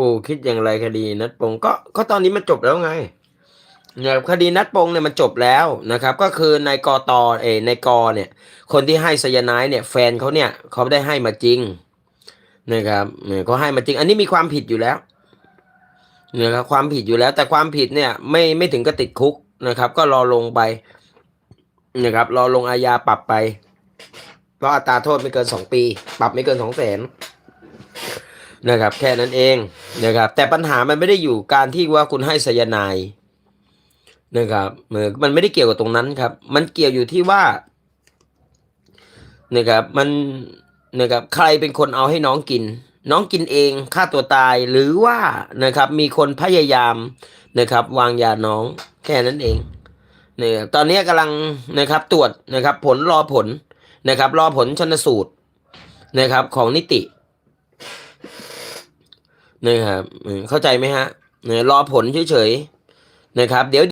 ปู่คิดอย่างไรคดีนัดปงก็ก็ตอนนี้มันจบแล้วไงนะครับคดีนัดปงเนี่ยมันจบแล้วนะครับ ก็คือในกตเออในกอเนี่ย คนที่ให้ไซยานด์เนี่ย แฟนเขาเนี่ยเขาได้ให้มาจริงนะครับเนี่ยเขาให้มาจริง อันนี้มีความผิดอยู่แล้วนะครับความผิดอยู่แล้ว แต่ความผิดเนี่ยไม่ไม่ถึงกับติดคุกนะครับ ก็รอลงไปนะครับ รอลงอาญาปรับไปเพราะอัตราโทษไม่เกินสองปี ปรับไม่เกินสองแสน นะครับแค่นั้นเองนะครับแต่ปัญหามันไม่ได้อยู่การที่ว่าคุณให้ไซยาไนด์นะครับเออมันไม่ได้เกี่ยวกับตรงนั้นครับ มันเกี่ยวอยู่ที่ว่านะครับมันนะครับใครเป็นคนเอาให้น้องกิน น้องกินเองฆ่าตัวตายหรือว่านะครับมีคนพยายามนะครับ วางยาน้องแค่นั้นเองเนี่ยตอนนี้กำลังนะครับตรวจนะครับผลรอผลนะครับ รอผลชนสูตรนะครับของนิติ นะครับเข้าใจไหมฮะเนี่ยรอผลเฉยๆนะครับ เดี๋ยว